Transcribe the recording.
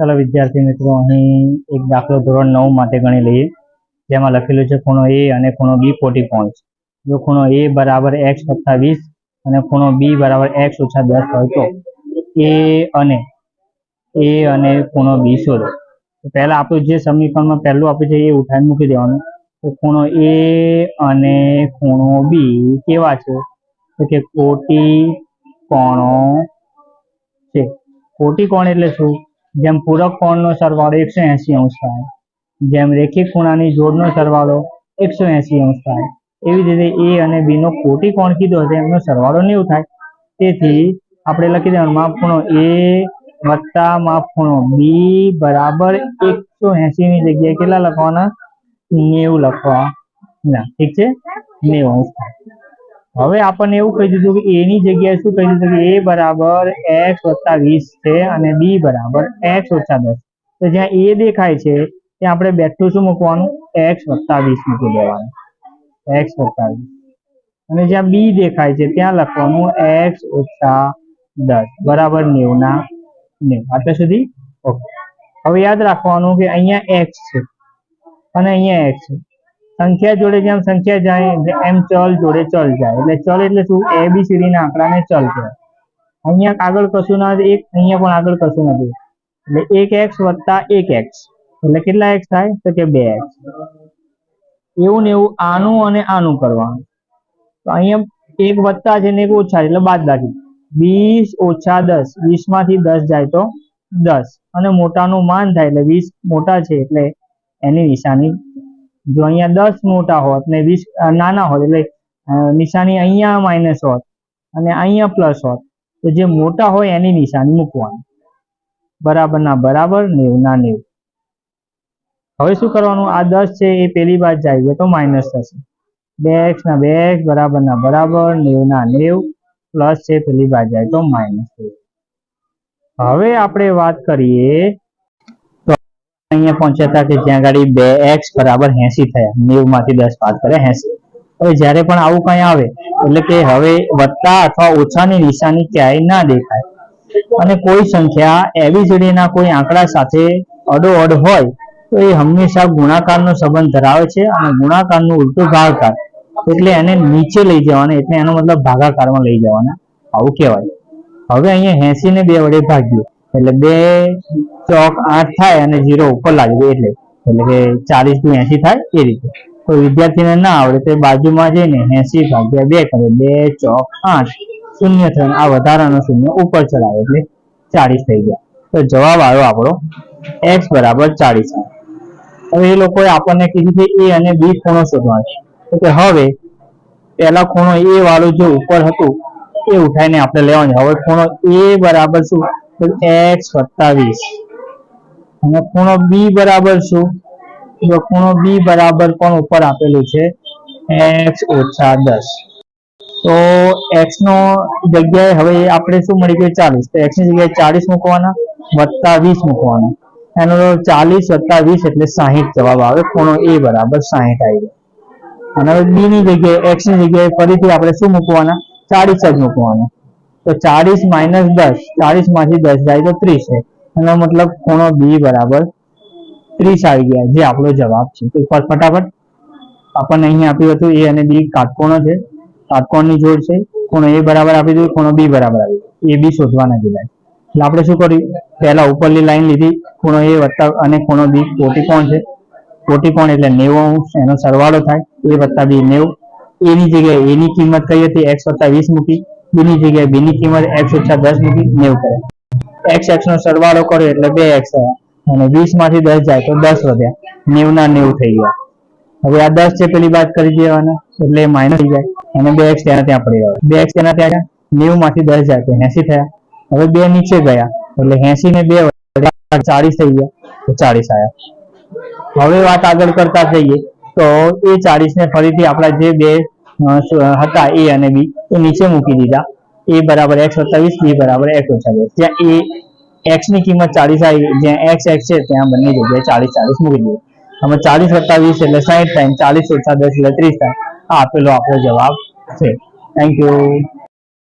ચાલો વિદ્યાર્થી મિત્રો, અહીં એક દાખલો ધોરણ નવ માટે ગણી લઈએ. જેમાં લખેલું છે ખૂણો એ અને ખૂણો બી ફોર્ટી પોઈન્ટ જો ખૂણો એ બરાબર એક્સ વત્તા વીસ અને ખૂણો બી બરાબર એક્સ ઓછા દસ હોય તો એ અને એ અને ખૂણો બી શોધો. પહેલા આપણું જે સમીકરણમાં પહેલું આપ્યું છે એ ઉઠાઈને મૂકી દેવાનું. તો ખૂણો એ અને ખૂણો બી કેવા છે? તો કે કોટી કોણો છે. કોટી કોણ એટલે શું? જેમ પૂરક કોણનો સરવાળો એકસો એંસી અંશ થાય, જેમ રેખિક ખૂણાની જોડનો સરવાળો એકસો એંસી અંશ થાય. એવી જ રીતે એ અને બી નો કોટી કોણ કીધો છે એમનો સરવાળો નેવું થાય. તેથી આપણે લખી દેવાનું માપ ખૂણો એ વત્તા માપ ખૂણો બી બરાબર એકસો એંસી ની જગ્યાએ કેટલા લખવાના? નેવું લખવા. ના, ઠીક છે? નેવું અંશ થાય. હવે આપણને એવું કહી દીધું કે એની જગ્યાએ શું કહી દીધું કે એ બરાબર એક્સ વત્તા વીસ છે અને બી બરાબર એક્સ ઓછા દસ. તો જ્યાં એ દેખાય છે, ત્યાં આપણે બેઠું શું મૂકવાનું? એક્સ વત્તા વીસ મૂકી દેવાનું. એક્સ વત્તા અને જ્યાં બી દેખાય છે, ત્યાં લખવાનું એક્સ ઓછા દસ. બરાબર નેવું ના નેવું. આટલા સુધી? ઓકે હવે યાદ રાખવાનું કે અહીંયા એક્સ છે. અને અહીંયા એક્સ છે. સંખ્યા જોડે જેમ સંખ્યા જાય? એમ ચલ જોડે ચલ જાય. એટલે ચલ એટલે શું? એ બી સી ના આંકડાને ચલ કહેવાય. અહીંયા આગળ કશું ના એક, અહીંયા પણ આગળ કશું નથી. એટલે એક એક્સ વત્તા એક એક્સ એટલે કેટલા એક્સ થાય? તો કે બે એક્સ એવું ને એવું આનું અને આનું કરવાનું. તો અહીંયા એક વત્તા છે ને એક ઓછા એટલે બાદ બાકી. વીસ ઓછા દસ. વીસમાંથી દસ જાય તો દસ. અને મોટાનું માન થાય એટલે વીસ મોટા છે એટલે એની નિશાની જો અહીંયા દસ મોટા હોત ને વીસ નાના હોત, એટલે નિશાની અહીંયા માઇનસ હોત અને અહીંયા પ્લસ હોત, તો જે મોટા હોય એની નિશાની મૂકવાની. બરાબર ના બરાબર, નેવું ના નેવું. હવે શું કરવાનું? આ દસ છે, એ પેલી બાજુ જાય તો માઇનસ થશે. બે એક્સ ના બે એક્સ, બરાબર ના બરાબર નેવના નેવું પ્લસ છે, પેલી બાજુ જાય તો માઇનસ હવે આપણે વાત કરીએ અહીંયા પહોંચ્યા હતા કે જ્યાં ગાડી બે એક્સ બરાબર એસી થયા નેવું માંથી દસ બાદ કરે એસી. હવે જ્યારે પણ આવું કઈ આવે, એટલે કે હવે વત્તા અથવા ઓછાની નિશાની ક્યાંય ના દેખાય. અને કોઈ સંખ્યા એબીસીડી ના કોઈ આંકડા સાથે અડોઅડ હોય, તો એ હંમેશા ગુણાકારનો સંબંધ ધરાવે છે અને ગુણાકારનું ઉલટું ભાગાકાર, એટલે એને નીચે લઈ જવાના, એટલે એનો મતલબ ભાગાકારમાં લઈ જવાના. આવું કહેવાય. હવે અહીંયા એસી ને બે વડે ભાગ્યું, એટલે બે ચોક આઠ થાય અને ઝીરો ઉપર લાગી એટલે. એટલે કે ચાલીસથી એસી થાય એ રીતે. તો વિદ્યાર્થીને ના આવડે તો બાજુમાં જઈને એસી ભાગ્યા બે કરે. બે, ચોક, આઠ, શૂન્ય થઈને આ વધારાનો શૂન્ય ઉપર ચડાવે એટલે ચાલીસ થઈ ગયા. તો જવાબ આવ્યો આપણો એક્સ બરાબર ચાલીસ હવે એ લોકોએ આપણને કીધું કે એ અને બી ખૂણો શોધવાનો છે. કે હવે પહેલા ખૂણો એ વાળું જે ઉપર હતું, એ ઉઠાઈને આપણે લેવાનું હવે ખૂણો એ બરાબર શું? એક્સ વત્તા વીસ. અને ખૂણો બી બરાબર શું? જો ખૂણો બી બરાબર પણ ઉપર આપેલું છે? એક્સ ઓછા દસ. તો એક્સ નો જગ્યાએ હવે આપણે શું મળી ગયું? ચાલીસ. તો એક્સની જગ્યાએ ચાલીસ મૂકવાના વત્તા વીસ મૂકવાના. એનો ચાલીસ વત્તા વીસ એટલે સાહીઠ જવાબ આવે. ખૂણો એ બરાબર સાહીઠ આવી ગયો. અને હવે બી ની જગ્યાએ એક્સની જગ્યાએ ફરીથી આપણે શું મૂકવાના? ચાલીસ જ મૂકવાના. તો ચાલીસ માઇનસ દસ ચાલીસમાંથી દસ જાય તો ત્રીસ છે. એનો મતલબ ખૂણો બી બરાબર ત્રીસ આવી ગયા, જે આપણો જવાબ છે. તો એકવાર ફટાફટ આપણને અહીં આપ્યું હતું એ અને બી કાટકોણો છે. કાટકોણની જોડ છે. ખૂણો એ બરાબર આપી દીધું, ખૂણો બી બરાબર આપી દીધું. એ બી શોધવાના દીધા એટલે આપણે શું કર્યું? પહેલા ઉપરની લાઈન લીધી, ખૂણો એ વત્તા અને ખૂણો બી કોણ છે. કોટી કોણ એટલે નેવું અંશ, એનો સરવાળો થાય. એ વત્તા બી નેવું. એની જગ્યાએ એની કિંમત કઈ હતી? એક્સ વત્તા વીસ મૂકી. બીની જગ્યાએ બીની કિંમત એક્સ ઓછા દસ મૂકી. નેવું કરે એક્સ એક્સ નો સરવાળો કર્યો એટલે બે એક્સ અને વીસમાંથી દસ જાય તો દસ વધ્યા નેવું ના નેવું થઈ ગયા હવે આ દસ છે પેલી બાદ કરી દેવાના. એટલે માઇનસ થઈ જાય. અને બે એક્સ ત્યાં ત્યાં પડી ગયા બે એક્સ તેના ત્યાં ગયા. નેવું માંથી દસ જાય તો એસી થયા. હવે બે નીચે ગયા. એટલે એસી ને બે ચાલીસ થઈ ગયા. તો ચાલીસ આવ્યા હવે વાત આગળ કરતા જઈએ તો એ ચાલીસ ને ફરીથી આપણા જે બે હતા એ અને બી એ નીચે મૂકી દીધા. એ બરાબર એક્સ વીસ બી બરાબર એક્સ ચાલીસ જ્યાં એ એક્સની કિંમત ચાલીસ આવી જ્યાં એક્સ એક્સ છે, ત્યાં બંને જગ્યાએ ચાલીસ ચાલીસ મૂકી દીધું. અમે ચાલીસ વત્તા વીસ એટલે સાહીઠ થાય ચાલીસ ઓછા દસ એટલે ત્રીસ થાય. આ આપેલો આપણો જવાબ છે. Thank you